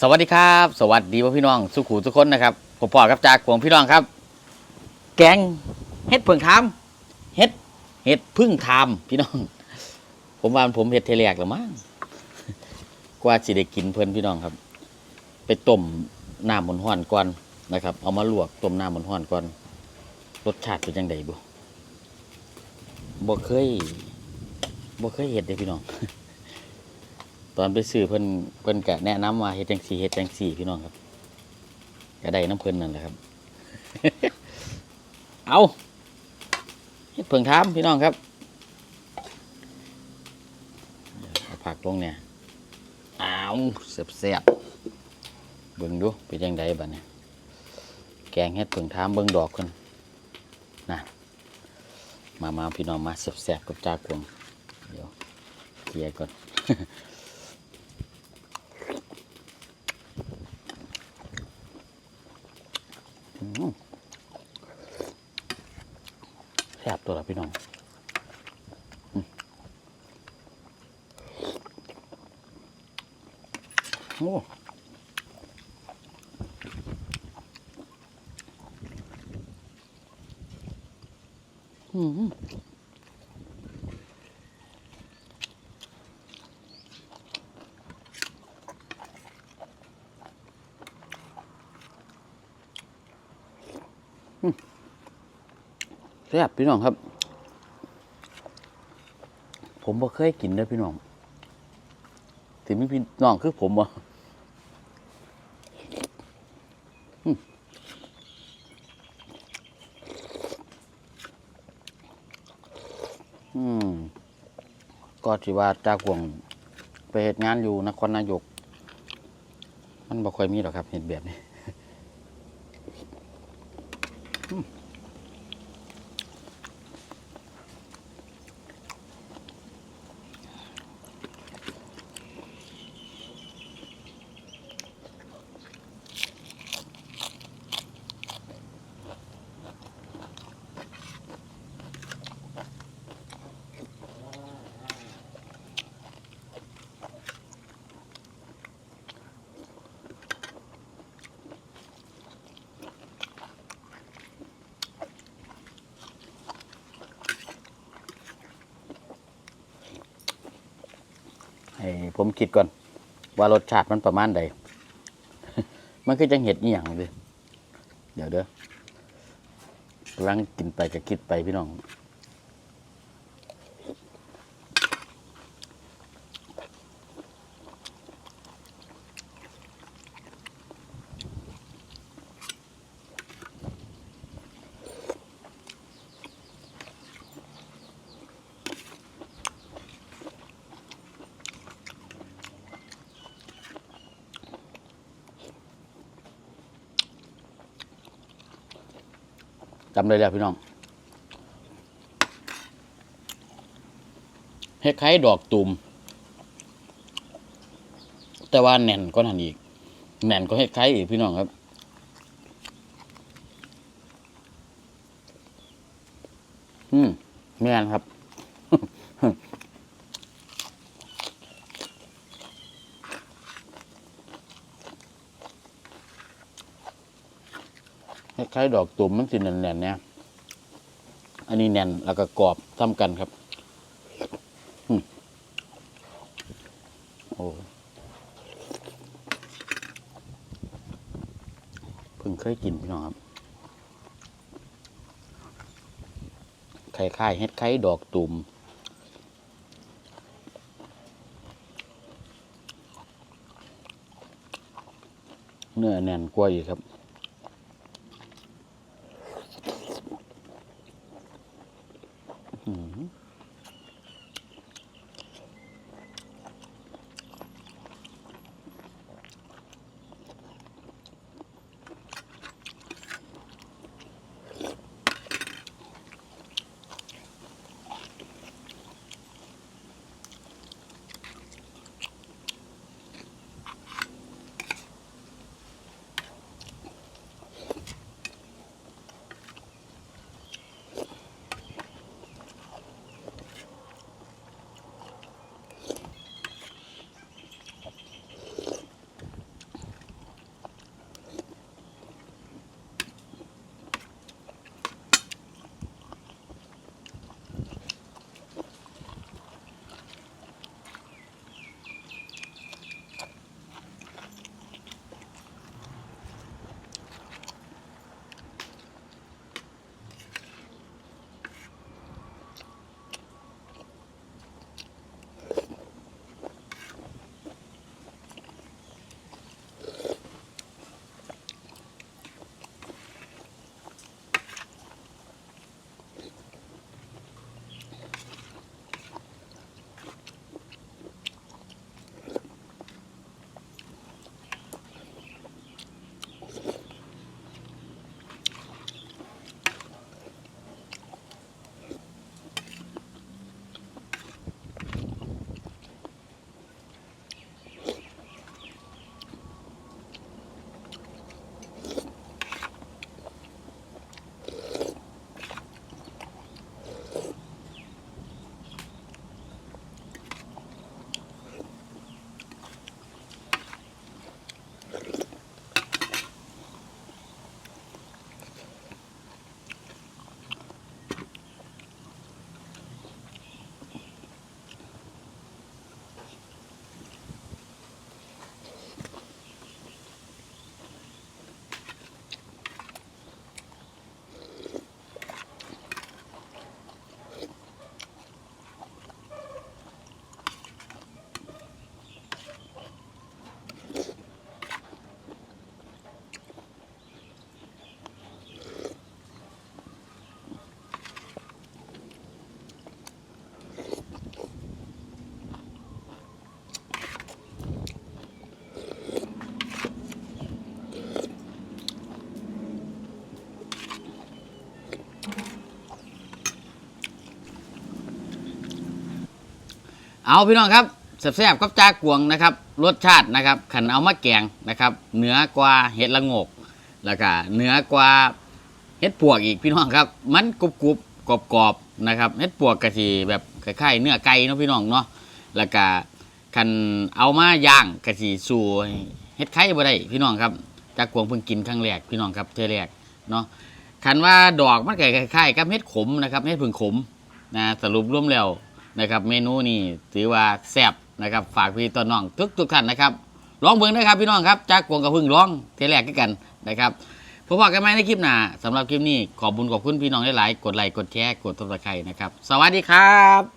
สวัสดีครับ สวัสดีพ่อพี่น้องสุขูทุกคนนะครับผมปอกับจากของพี่น้องครับ แกงเฮ็ดเพิ่งทำเฮ็ดเฮ็ดพึ่งทำพี่น้อง ผมว่าผมเฮ็ดเทแลกแล้วมั้งกว่าสิได้กินเพิ่นพี่น้องครับ ไปต้มน้ำมันห้อนก่อนนะครับ เอามาลวกต้มน้ำมันห้อนก่อน รสชาติเป็นจังไดบ่บ่เคยบ่เคยเฮ็ดเด้พี่น้อง ตอนไปซื้อเพิ่นเพิ่นก็แนะนำว่าเฮ็ดจังซี่เฮ็ดจังซี่พี่น้องครับก็ได้น้ำเพิ่นนั่นแหละครับ เอาเฮ็ดเพิ่งทำพี่น้องครับเอาผักลงเนี่ยอ้าวแซ่บเบิ่งดูเป็นจังไดบัดนี้แกงเฮ็ดเพิ่งทำเบิ่งดอกเพิ่นน่ะมามาพี่น้องมาแซ่บๆกับจ้ากวงเดี๋ยวเคลียร์ก่อน อืม แซ่บตัวละพี่น้องอืมโอ้อื แซ่บพี่น้องครับ ผมบ่เคยกินเด้อพี่น้องถึงมีพี่น้องคือผมบ่ก็ที่ว่าจากวงไปเหตุงานอยู่นครนายก มันบ่ค่อยมีหรอกครับเห็นแบบนี้ ให้ผมคิดก่อน ว่ารสชาติมันประมาณใด มันคือจังเห็ดอีหยังเลยเดี๋ยวเด้อกำลังกินไปก็คิดไปพี่น้อง จำได้แล้วพี่น้องเฮ็ดไข่ดอกตุ่มแต่ว่าแน่นก็นั่นอีก แน่นก็เฮ็ดไข่อีกพี่น้องครับ อืมแม่นครับ คล้ายๆดอกตุ่มมันสิแน่นๆเนี่ยอันนี้แน่นแล้วก็กรอบทำกันครับโอ้เพิ่งเคยกินพี่น้องครับคล้ายๆเฮ็ดไข่ดอกตุ่มเนื้อแน่นกว่าอีกครับ อื เอาพี่น้องครับแซ่บๆกับจากวงนะครับ รสชาตินะครับขันเอามาแกงนะครับเหนือกว่าเห็ดละงกแล้วก็เหนือกว่าเห็ดปวกอีกพี่น้องครับ มันกรุบกรุบกรอบกรอบๆนะครับเห็ดปวกกะทิแบบคล้ายๆเนื้อไก่เนาะพี่น้องเนาะแล้วก็คันเอามาย่างกะทิสู่เห็ดไข่บ่ได้พี่น้องครับจากวงเพิ่งกินครั้งแรกพี่น้องครับเทอแรกเนาะคันว่าดอกมันก็คล้ายๆกับเห็ดขมนะครับเห็ดผึ่งขมนะสรุปรวมแล้ว นะครับ เมนูนี่ถือว่าแซ่บนะครับ ฝากพี่ต้นน้องทุกทุกท่านนะครับร้องเบิ้งนะครับพี่น้องครับจากกวงกับพึ่งร้องเทแรกกันนะครับพบกันไหมในคลิปหน้าสำหรับคลิปนี้ขอบคุญขอบคุณพี่น้องหลายๆกดไลค์กดแชร์กดติดตามนะครับ สวัสดีครับ